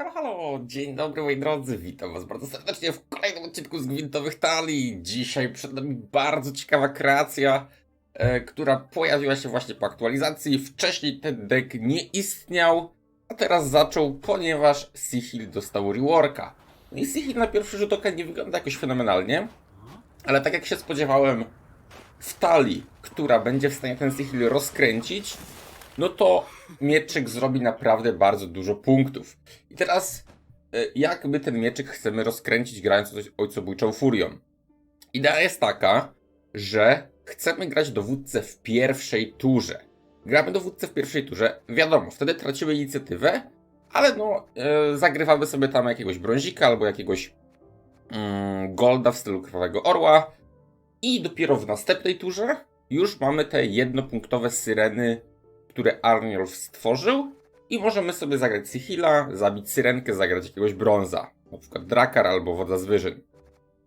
Halo, halo, dzień dobry moi drodzy, witam was bardzo serdecznie w kolejnym odcinku z Gwintowych Talii. Dzisiaj przed nami bardzo ciekawa kreacja, e, która pojawiła się właśnie po aktualizacji. Wcześniej ten deck nie istniał, a teraz zaczął, ponieważ Sihil dostał reworka. No i Sihil na pierwszy rzut oka nie wygląda jakoś fenomenalnie, ale tak jak się spodziewałem, w talii, która będzie w stanie ten Sihil rozkręcić, no to mieczyk zrobi naprawdę bardzo dużo punktów. I teraz, e, jak my ten mieczyk chcemy rozkręcić grając oj- ojcobójczą furią? Idea jest taka, że chcemy grać dowódcę w pierwszej turze. Gramy dowódcę w pierwszej turze, wiadomo, wtedy tracimy inicjatywę, ale no, e, zagrywamy sobie tam jakiegoś brązika albo jakiegoś mm, golda w stylu Krwawego Orła i dopiero w następnej turze już mamy te jednopunktowe syreny które Arnolf stworzył i możemy sobie zagrać Sihila, zabić Syrenkę, zagrać jakiegoś brąza, przykład Drakar albo Woda z Wyżyn.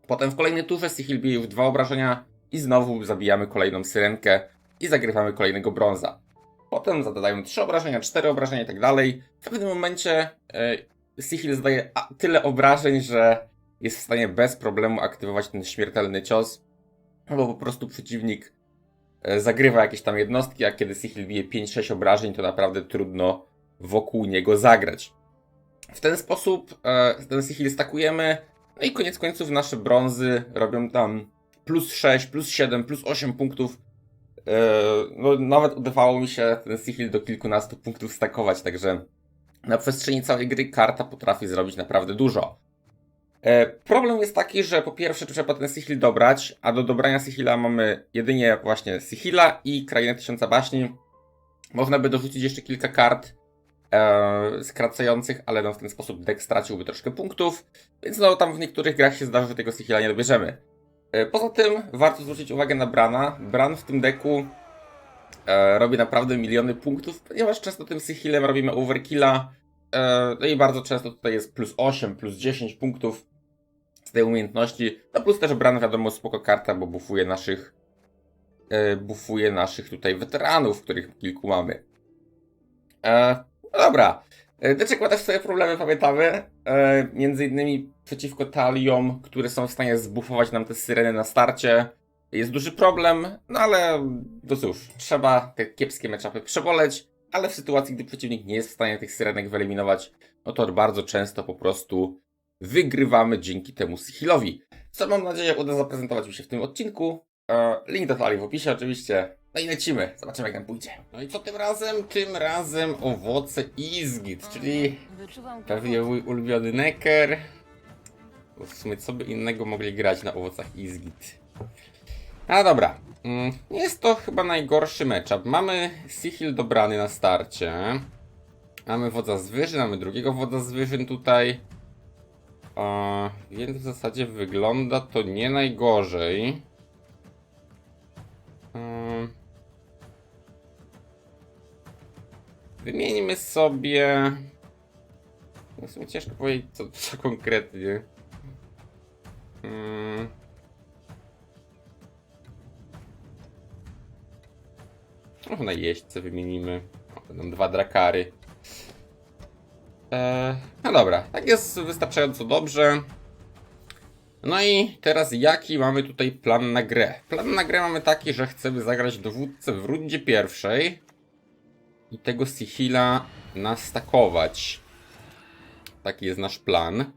Potem w kolejnej turze Sihil bije już dwa obrażenia i znowu zabijamy kolejną Syrenkę i zagrywamy kolejnego brąza. Potem zadają trzy obrażenia, cztery obrażenia i tak dalej. W pewnym momencie e, Sihil zadaje tyle obrażeń, że jest w stanie bez problemu aktywować ten śmiertelny cios, bo po prostu przeciwnik zagrywa jakieś tam jednostki, a kiedy Sihil bije 5-6 obrażeń, to naprawdę trudno wokół niego zagrać. W ten sposób e, ten Sihil stakujemy, no i koniec końców nasze brązy robią tam plus 6, plus 7, plus 8 punktów. E, no, nawet udawało mi się ten Sihil do kilkunastu punktów stakować, także na przestrzeni całej gry karta potrafi zrobić naprawdę dużo. E, Problem jest taki, że po pierwsze trzeba ten Sihil dobrać, a do dobrania Sihila mamy jedynie właśnie Sihila i Krainę Tysiąca Baśni. Można by dorzucić jeszcze kilka kart e, skracających, ale no w ten sposób deck straciłby troszkę punktów, więc no tam w niektórych grach się zdarzy, że tego Sihila nie dobierzemy. E, poza tym warto zwrócić uwagę na Brana. Bran w tym deku e, robi naprawdę miliony punktów, ponieważ często tym Sihilem robimy overkilla, e, no i bardzo często tutaj jest plus 8, plus 10 punktów tej umiejętności. No plus też Bran wiadomo spoko karta, bo bufuje naszych e, bufuje naszych tutaj weteranów, których kilku mamy. E, no dobra. E, Deczek ma też swoje problemy, pamiętamy. E, między innymi przeciwko taliom, które są w stanie zbufować nam te syreny na starcie. Jest duży problem, no ale to cóż, trzeba te kiepskie meczapy przeboleć, ale w sytuacji, gdy przeciwnik nie jest w stanie tych syrenek wyeliminować, no to bardzo często po prostu wygrywamy dzięki temu Sihilowi. Co mam nadzieję uda zaprezentować mi się w tym odcinku. E, link do talii w opisie oczywiście. No i lecimy, zobaczymy jak nam pójdzie. No i co tym razem? Tym razem owoce Izgit, czyli pewnie mój ulubiony Necker. Bo w sumie co by innego mogli grać na owocach Izgit. A dobra, Mm, jest to chyba najgorszy matchup. Mamy Sihil dobrany na starcie. Mamy wodza z wyżyn, mamy drugiego wodza z wyżyn tutaj. A, więc w zasadzie wygląda to nie najgorzej. Ym. Wymieńmy sobie. W sumie ciężko powiedzieć, co, co konkretnie. Mm. Może na jeźdźce wymienimy. O, będą dwa drakary. Eee, no dobra, tak jest wystarczająco dobrze. No i teraz jaki mamy tutaj plan na grę? Plan na grę mamy taki, że chcemy zagrać dowódcę w rundzie pierwszej i tego Sihila nastakować. Taki jest nasz plan.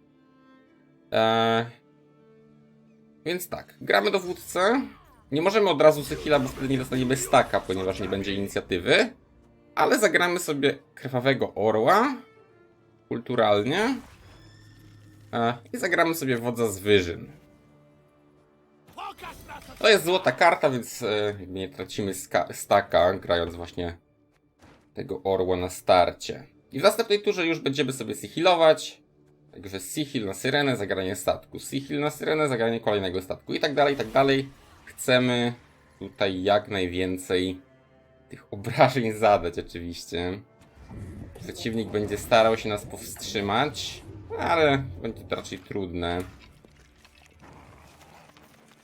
Eee, więc tak, gramy dowódcę. Nie możemy od razu Sihila, bo wtedy nie dostaniemy staka, ponieważ nie będzie inicjatywy. Ale zagramy sobie krwawego orła. Kulturalnie. E, I zagramy sobie wodza z wyżyn. To jest złota karta, więc e, nie tracimy staka, grając właśnie tego orła na starcie. I w następnej turze już będziemy sobie sihilować. Także sihil na syrenę, zagranie statku. Sihil na syrenę, zagranie kolejnego statku. I tak dalej, i tak dalej. Chcemy tutaj jak najwięcej tych obrażeń zadać oczywiście. Przeciwnik będzie starał się nas powstrzymać, ale będzie to raczej trudne.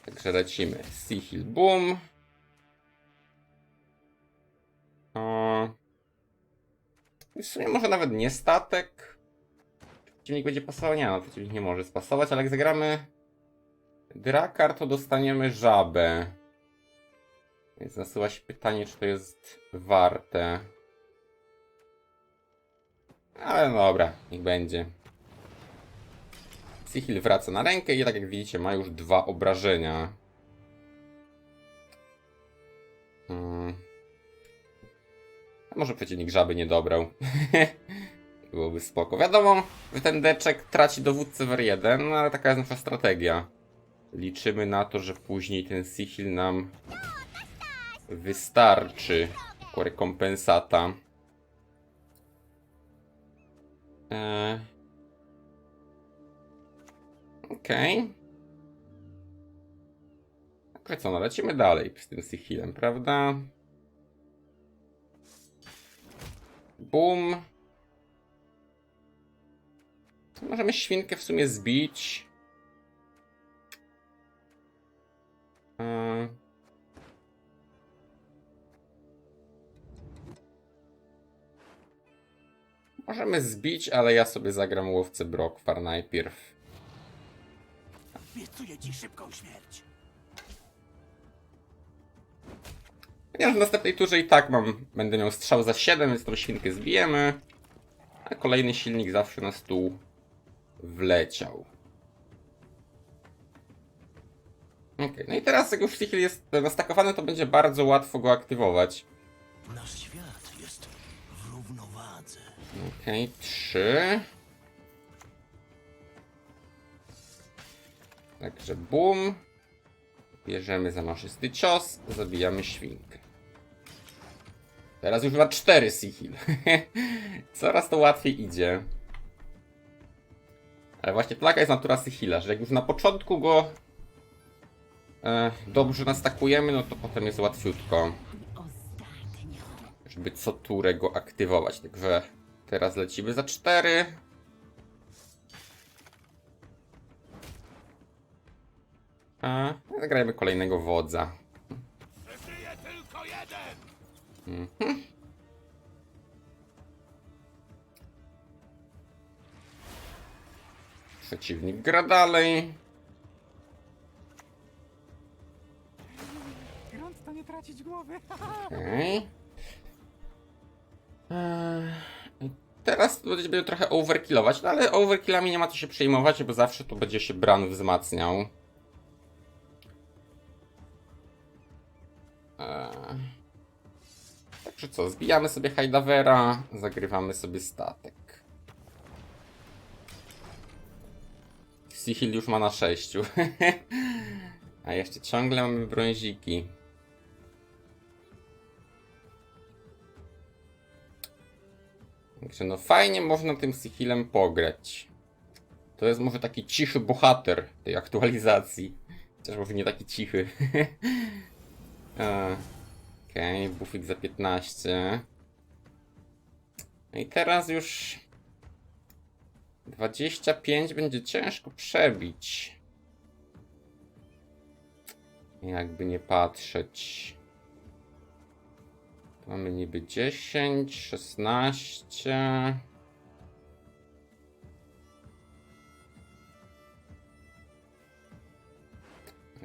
Także lecimy. Sihil Boom. O. W sumie może nawet nie statek. przeciwnik będzie pasował? Nie, no przeciwnik nie może spasować, ale jak zagramy Drakar, to dostaniemy żabę. Więc nasuwa się pytanie, czy to jest warte. Ale no dobra, niech będzie. Sihil wraca na rękę i tak jak widzicie ma już dwa obrażenia. Hmm. A może przeciwnik żaby nie dobrał. Byłoby spoko. Wiadomo, że ten deczek traci dowódcę w R1, no ale taka jest nasza strategia. Liczymy na to, że później ten Sihil nam wystarczy jako rekompensata. Eee. Okej. Okay. co, no lecimy dalej z tym Sihilem, prawda? Bum. Możemy świnkę w sumie zbić. Eee. Możemy zbić, ale ja sobie zagram łowcę Brokwar najpierw. Obiecuję ci szybką śmierć. Ponieważ w następnej turze i tak mam, będę miał strzał za 7, więc tą świnkę zbijemy. A kolejny silnik zawsze na stół wleciał. Ok, no i teraz jak już Sichel jest nastakowany, to będzie bardzo łatwo go aktywować. Nasz świat Okej, trzy. Także bum. Bierzemy zamaszysty cios, zabijamy świnkę. Teraz już ma cztery Sihil. Coraz to łatwiej idzie. Ale właśnie plaka jest natura Sihila, że jak już na początku go e, dobrze nastakujemy, no to potem jest łatwiutko. Żeby co turę go aktywować. Także teraz lecimy za cztery. A zagrajmy kolejnego wodza. Jeden! Przeciwnik gra dalej. Grunt to nie tracić głowy. Okej. Eee, i Teraz będziemy trochę overkillować, no ale overkillami nie ma co się przejmować, bo zawsze to będzie się Bran wzmacniał. Eee. Także co, zbijamy sobie Hajdawera, zagrywamy sobie statek. Sihil już ma na 6. A jeszcze ciągle mamy brąziki. Także no fajnie można tym Sihilem pograć. To jest może taki cichy bohater tej aktualizacji. Chociaż może nie taki cichy. Okej, okay, bufik za 15. No i teraz już 25 będzie ciężko przebić. Jakby nie patrzeć. Mamy niby 10, 16.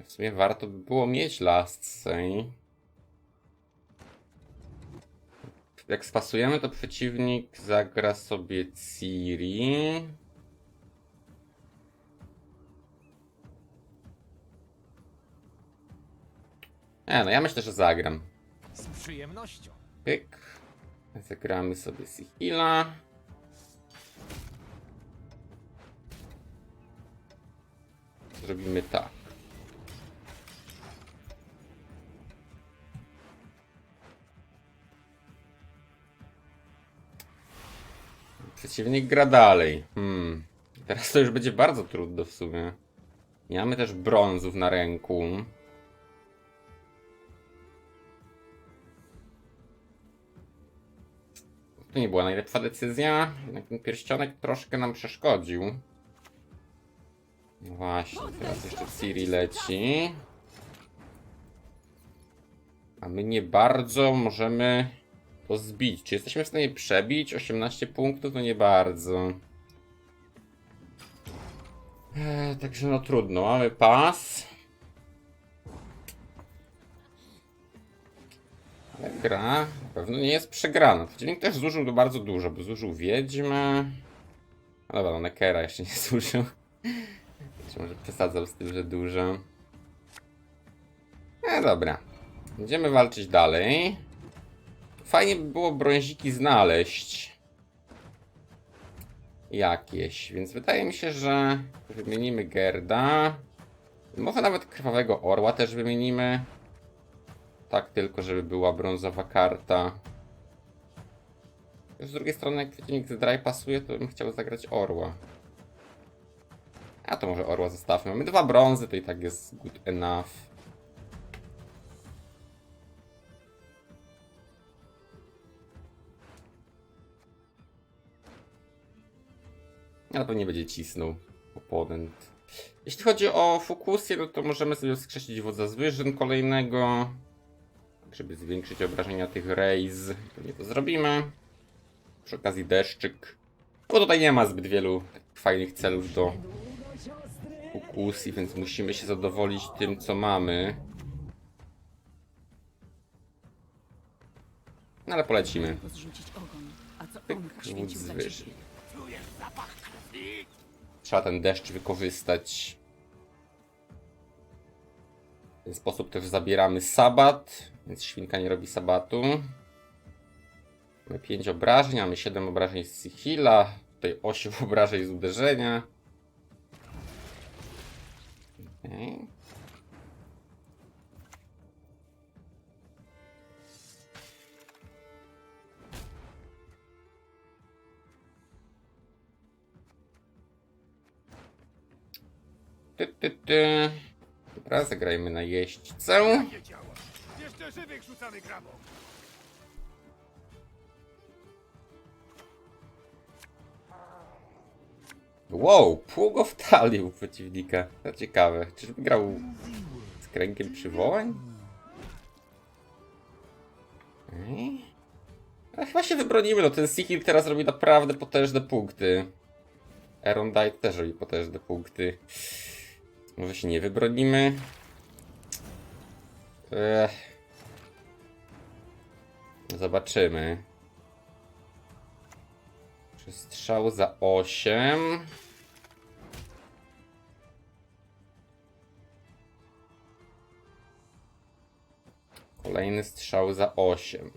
W sumie warto by było mieć last save. Jak spasujemy, to przeciwnik zagra sobie Ciri. Nie, no ja myślę, że zagram. Przyjemnością. Pyk. Zagramy sobie Sihila. Zrobimy tak. Przeciwnik gra dalej. Hmm. Teraz to już będzie bardzo trudno w sumie. Nie mamy też brązów na ręku. To nie była najlepsza decyzja. Jednak ten pierścionek troszkę nam przeszkodził. No właśnie, teraz jeszcze Ciri leci. A my nie bardzo możemy to zbić. Czy jesteśmy w stanie przebić 18 punktów? To nie bardzo. Eee, także no trudno, mamy pas. Ale gra pewno nie jest przegrana. Przeciwnik też zużył to bardzo dużo, bo zużył wiedźmę. No dobra, no Nekera jeszcze nie zużył. Czy może przesadzał z tym, że dużo. E, dobra. Będziemy walczyć dalej. Fajnie by było brąziki znaleźć. Jakieś, więc wydaje mi się, że wymienimy Gerda. Może nawet krwawego orła też wymienimy. Tak tylko, żeby była brązowa karta. Z drugiej strony, jak przeciwnik z dry pasuje, to bym chciał zagrać orła. A to może orła zostawmy. Mamy dwa brązy, to i tak jest good enough. Ale pewnie będzie cisnął oponent. Jeśli chodzi o fokusję, no to możemy sobie skreślić wodza zwierzyn kolejnego. Żeby zwiększyć obrażenia tych raise. Pewnie to zrobimy. Przy okazji deszczyk. Bo tutaj nie ma zbyt wielu fajnych celów do fokusji, więc musimy się zadowolić tym, co mamy. No ale polecimy. Wódz? Trzeba ten deszcz wykorzystać. W ten sposób też zabieramy sabat, więc świnka nie robi sabatu. Mamy 5 obrażeń, mamy 7 obrażeń z Sihila, tutaj 8 obrażeń z uderzenia. Okej. Ty, ty, ty. Dobra, zagrajmy na jeźdźcę. Żywych rzucamy grabą. Wow, pługo w talii u przeciwnika. To ciekawe. Czyżby grał z kręgiem przywołań? Okej. Ale chyba się wybronimy, no ten Sihil teraz robi naprawdę potężne punkty. Erondite też robi potężne punkty. Może się nie wybronimy? Ech. Zobaczymy. Strzał za 8. Kolejny strzał za 8.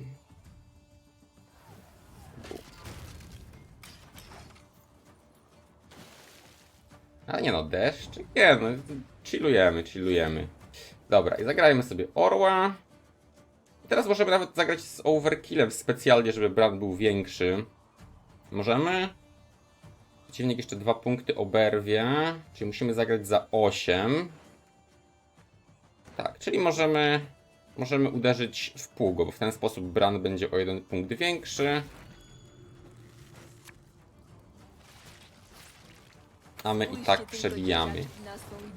A nie no, deszcz? Nie no, chillujemy, chillujemy. Dobra, i zagrajmy sobie Orła. Teraz możemy nawet zagrać z Overkillem specjalnie, żeby bran był większy. Możemy? Przeciwnik jeszcze dwa punkty oberwie, czyli musimy zagrać za 8. Tak, czyli możemy, możemy uderzyć w pługo, bo w ten sposób Bran będzie o jeden punkt większy. A my i tak przebijamy.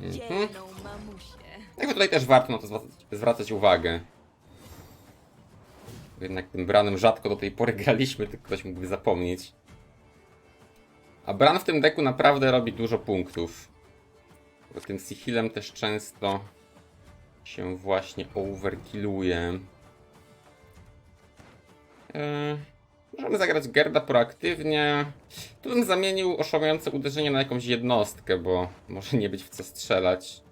Mhm. Jakby tutaj też warto na to zwracać, zwracać uwagę. Jednak tym Branem rzadko do tej pory graliśmy, tylko ktoś mógłby zapomnieć. A Bran w tym deku naprawdę robi dużo punktów. Bo tym Sihilem też często się właśnie overkilluje. Yy, możemy zagrać Gerda proaktywnie. Tu bym zamienił oszałamiające uderzenie na jakąś jednostkę, bo może nie być w co strzelać.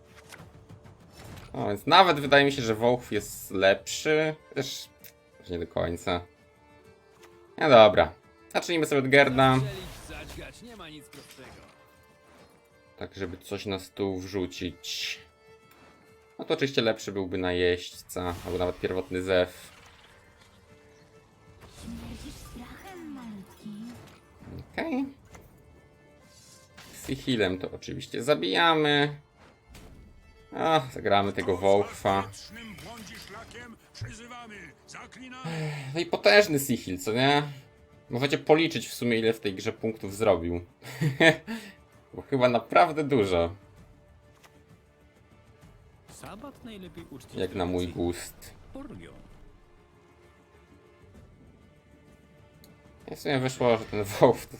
O, więc nawet wydaje mi się, że Wołch jest lepszy. Też też nie do końca. No dobra. Zacznijmy sobie od Gerda. Tak, żeby coś na stół wrzucić. No to oczywiście lepszy byłby na jeźdźca, albo nawet pierwotny zew. Okej. Sihilem to oczywiście zabijamy. A, zagramy tego Wołchwa. No i potężny Sihil, co nie? Możecie policzyć w sumie ile w tej grze punktów zrobił. Bo chyba naprawdę dużo, jak na mój gust. I w sumie wyszło, że ten Wolf to,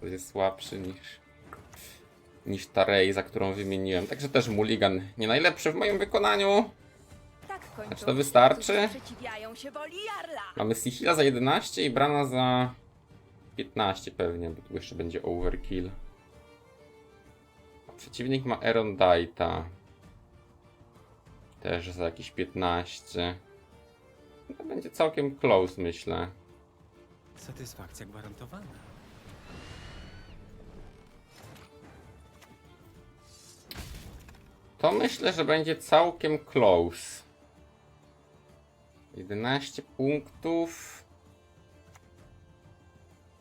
to jest słabszy niż, niż ta Rejza, którą wymieniłem. Także też Mulligan nie najlepszy w moim wykonaniu. Tak. A czy to wystarczy? Mamy Sihila za 11 i Brana za 15 pewnie, bo tu jeszcze będzie overkill. Przeciwnik ma Erondite'a. Też za jakieś 15. To będzie całkiem close, myślę. Satysfakcja gwarantowana. To myślę, że będzie całkiem close. 11 punktów.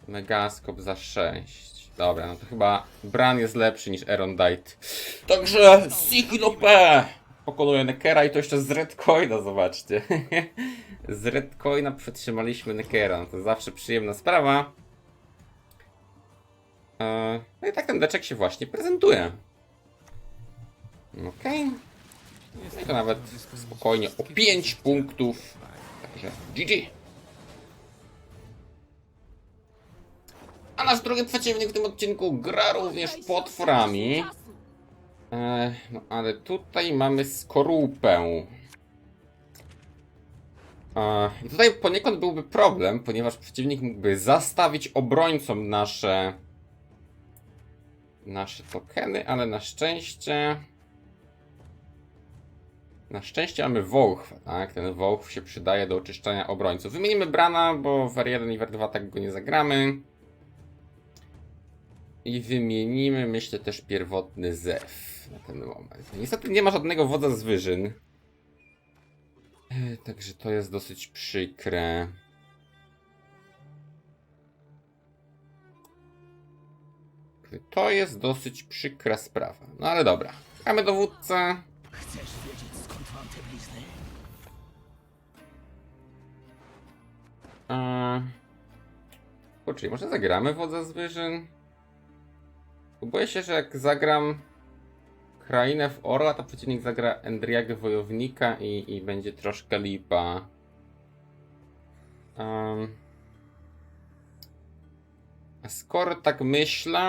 Megaskop za 6. Dobra, no to chyba Bran jest lepszy niż Erondite. Także Signope pokonuje Nekera i to jeszcze z Redcoina, zobaczcie. z Redcoina przetrzymaliśmy Nekera, no to zawsze przyjemna sprawa. E, No i tak ten deczek się właśnie prezentuje. Okej. No i to nawet spokojnie o 5 punktów. Także GG. A nasz drugi przeciwnik w tym odcinku gra również potworami. E, no ale tutaj mamy skorupę. E, tutaj poniekąd byłby problem, ponieważ przeciwnik mógłby zastawić obrońcom nasze nasze tokeny, ale na szczęście na szczęście mamy Wołchwę, tak? Ten Wołchw się przydaje do oczyszczania obrońców. Wymienimy Brana, bo w R1 i w R2 tak go nie zagramy. I wymienimy, myślę, też pierwotny Zew na ten moment. Niestety nie ma żadnego wodza z wyżyn. E, Także to jest dosyć przykre. To jest dosyć przykra sprawa. No ale dobra. Mamy dowódcę. Chcesz Eee... Może zagramy wodza z wyżyn? Bo Boję się, że jak zagram krainę w Orla, to przeciwnik zagra Endriagę Wojownika i, i będzie troszkę lipa. Em. A skoro tak myślę...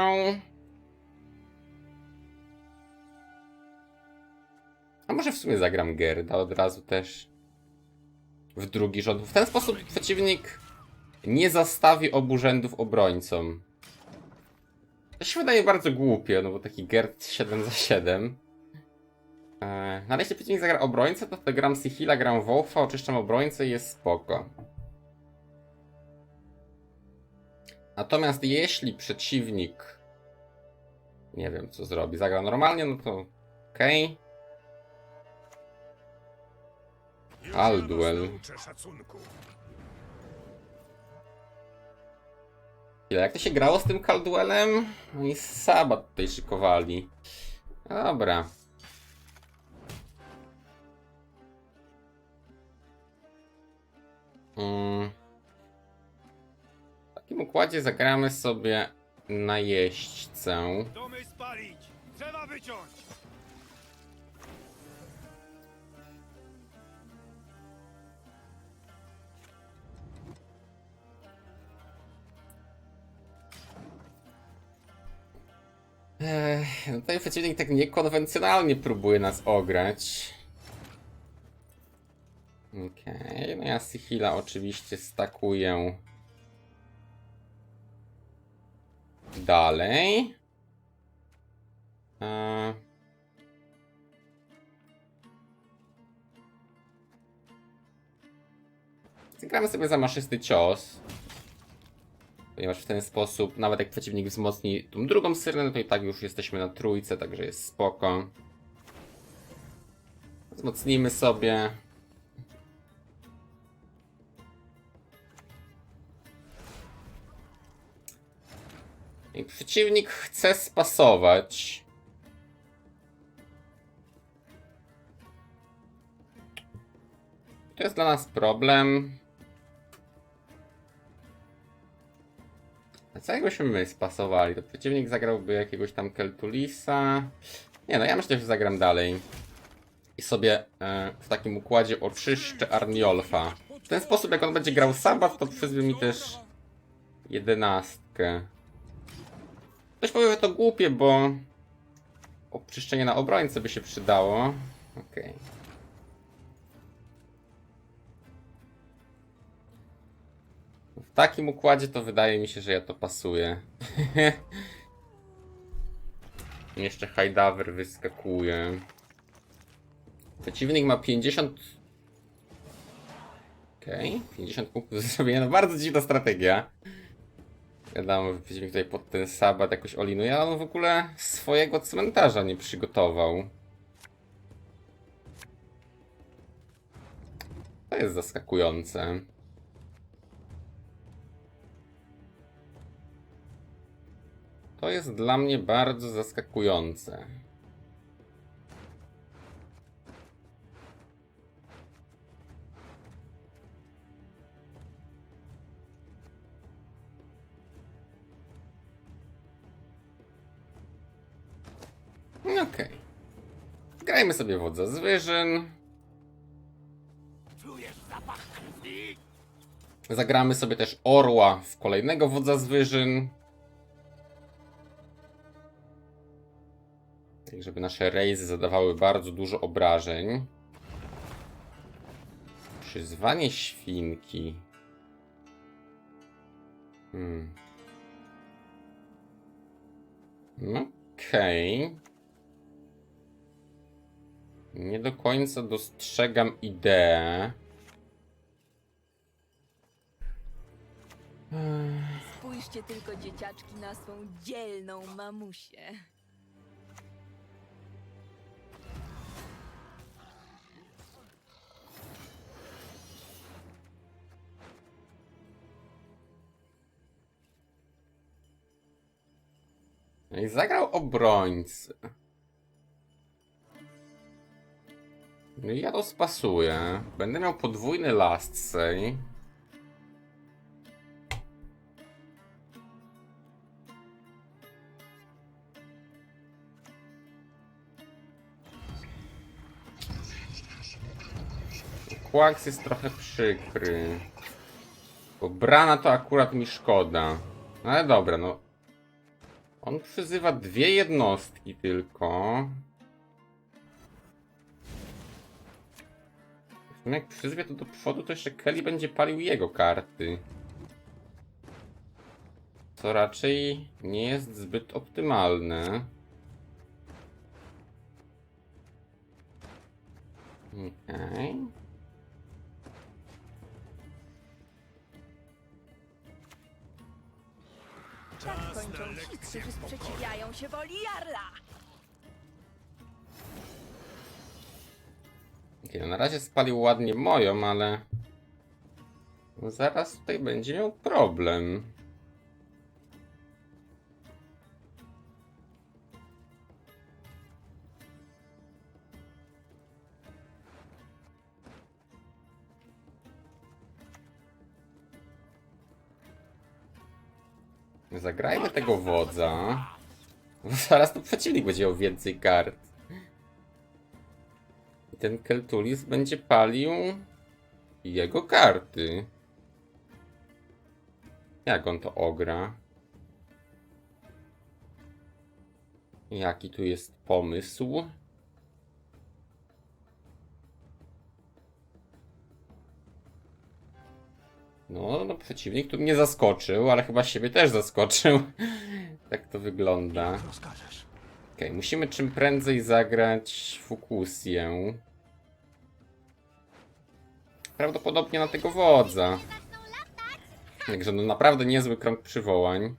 A może w sumie zagram Gerda od razu też w drugi rząd. W ten sposób przeciwnik nie zastawi obu rzędów obrońcom. To się wydaje bardzo głupie, no bo taki Gerd 7 za 7. Eee, no ale jeśli przeciwnik zagra obrońcę, to wtedy gram Sihila, gram Wolfa, oczyszczam obrońcę i jest spoko. Natomiast jeśli przeciwnik nie wiem co zrobi, zagra normalnie, no to okej. Już Szacunku. Ile, jak to się grało z tym Caldwellem? Oni sabat tutaj szykowali. Dobra. Mm. W takim układzie zagramy sobie na jeźdźcę. Domy spalić! Drzewa wyciąć! Ech, no przeciwnik tak niekonwencjonalnie próbuje nas ograć. Okej, no ja Sihila oczywiście stakuję dalej. Eee. Zagramy sobie za maszysty cios. Ponieważ w ten sposób, nawet jak przeciwnik wzmocni tą drugą syrenę, to i tak już jesteśmy na trójce, także jest spoko. Wzmocnimy sobie. I przeciwnik chce spasować. To jest dla nas problem. Co jakbyśmy my spasowali? To przeciwnik zagrałby jakiegoś tam Keltulisa. Nie no, ja myślę, że zagram dalej. I sobie e, w takim układzie oczyszczę Arniolfa. W ten sposób, jak on będzie grał Sabat, to przyzwie mi też jedenastkę. Ktoś powie, że to głupie, bo Oczyszczenie na obrońcę by się przydało. Okej. W takim układzie to wydaje mi się, że ja to pasuję. Jeszcze Hajdawer wyskakuje. Przeciwnik ma 50. Okej, 50 punktów zrobienia. No bardzo dziwna strategia. Wiadomo, przeciwnik tutaj pod ten sabat jakoś olinuje, ale on w ogóle swojego cmentarza nie przygotował. To jest zaskakujące. To jest dla mnie bardzo zaskakujące. Okej. Grajmy sobie wodza zwierzyn. Zagramy sobie też orła w kolejnego wodza zwierzyn. Tak, żeby nasze rejzy zadawały bardzo dużo obrażeń. Przyzwanie świnki. Hmm. Okej. Nie do końca dostrzegam ideę. Spójrzcie tylko dzieciaczki na swą dzielną mamusię. I zagrał obrońcy. No i ja to spasuję. Będę miał podwójny last. Kłaks jest trochę przykry. Bo brana to akurat mi szkoda. No Ale dobra, no on przyzywa dwie jednostki tylko. Sumie Jak przyzwie to do przodu, to jeszcze Kelly będzie palił jego karty. Co raczej nie jest zbyt optymalne. Okej. Tak kończą ci, którzy sprzeciwiają się woli Jarla. Okay, no na razie spalił ładnie moją, ale zaraz tutaj będzie miał problem. Zagrajmy tego wodza. Zaraz to przeciwnik będzie miał więcej kart. I ten Keltulis będzie palił jego karty. Jak on to ogra? Jaki tu jest pomysł? No, no przeciwnik tu mnie zaskoczył, ale chyba siebie też zaskoczył. tak to wygląda. Okej, musimy czym prędzej zagrać Fukusję. Prawdopodobnie na tego wodza. Także no naprawdę niezły krąg przywołań.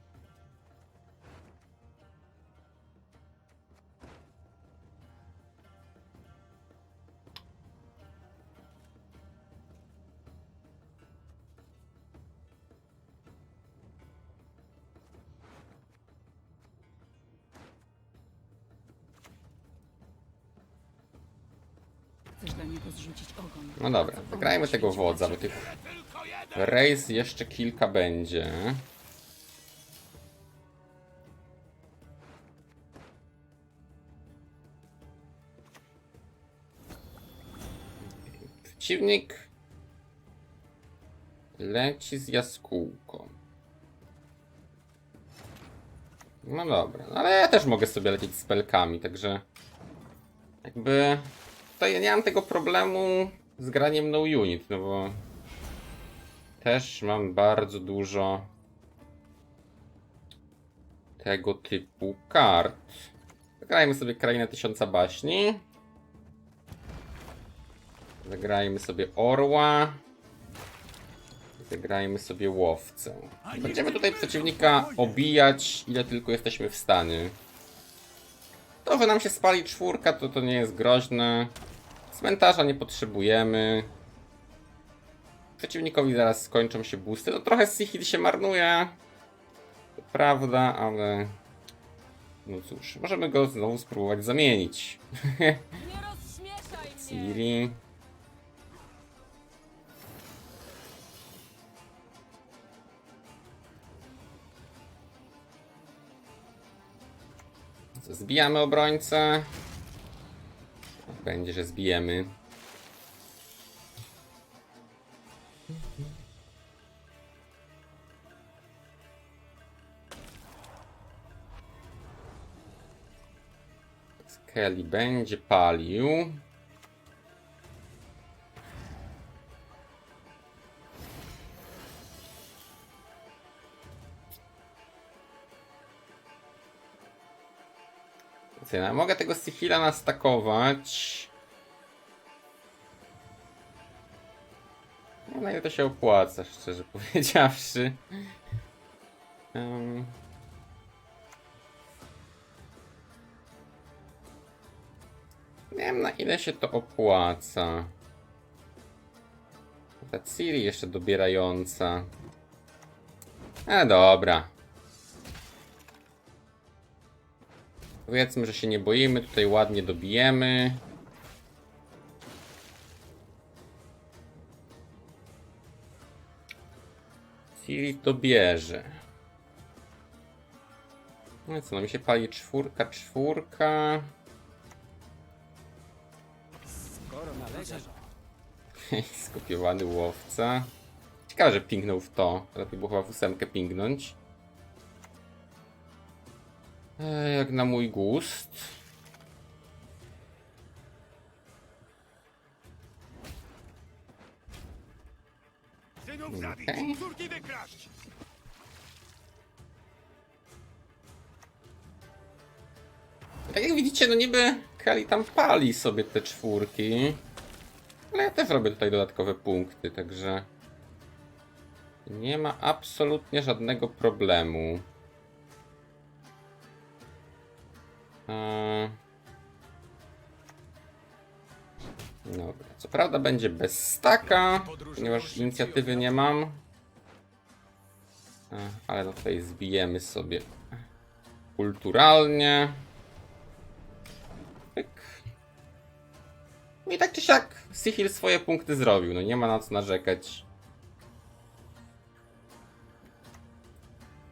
Rejs jeszcze kilka będzie. Przeciwnik leci z jaskółką. No dobra, no ale ja też mogę sobie lecieć z pelkami, także jakby tutaj ja nie mam tego problemu z graniem no unit, no bo też mam bardzo dużo tego typu kart. Zagrajmy sobie Krainę Tysiąca Baśni. Zagrajmy sobie Orła. Zagrajmy sobie Łowcę. Będziemy tutaj przeciwnika obijać, ile tylko jesteśmy w stanie. To, że nam się spali czwórka, to to nie jest groźne. Cmentarza nie potrzebujemy. Przeciwnikowi zaraz skończą się boosty. No trochę Sihil się marnuje. To prawda, ale... No cóż, możemy go znowu spróbować zamienić. Co, Zbijamy obrońcę. Będzie, że zbijemy. Kelly będzie palił. Mogę tego Sifila nastakować. Na ile to się opłaca, szczerze powiedziawszy. Em. Nie wiem na ile się to opłaca. Ta Ciri jeszcze dobierająca. E dobra. Powiedzmy, że się nie boimy, tutaj ładnie dobijemy. Ciri to bierze. No i co, no mi się pali czwórka, czwórka. Skoro Skopiowany łowca. Ciekawe, że pingnął w to. Lepiej było chyba w ósemkę pingnąć. E, jak na mój gust. Synów zabić, Okej. córki wykraść! Tak jak widzicie, no niby Kali tam pali sobie te czwórki. Ale ja też robię tutaj dodatkowe punkty, także... Nie ma absolutnie żadnego problemu. Eee... Dobra, co prawda będzie bez staka, ponieważ inicjatywy nie mam. E, Ale no tutaj zbijemy sobie kulturalnie. No I tak czy siak Sihil swoje punkty zrobił, no nie ma na co narzekać.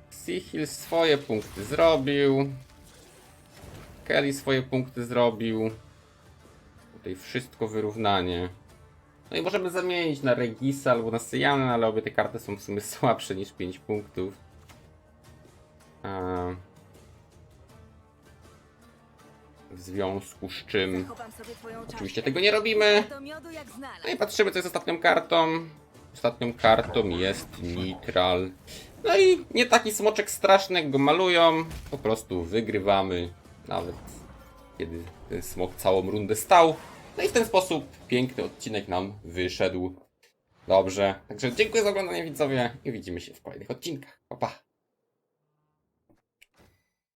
Sihil swoje punkty zrobił. Kelly swoje punkty zrobił. Tutaj wszystko wyrównanie. No i możemy zamienić na Regisa albo na Syjanę, ale obie te karty są w sumie słabsze niż 5 punktów. A... W związku z czym oczywiście tego nie robimy. No i patrzymy co jest ostatnią kartą. Ostatnią kartą jest Nitral. No i nie taki smoczek straszny jak go malują. Po prostu wygrywamy. Nawet kiedy ten smok całą rundę stał. No i w ten sposób piękny odcinek nam wyszedł. Dobrze. Także dziękuję za oglądanie widzowie i widzimy się w kolejnych odcinkach. Pa pa.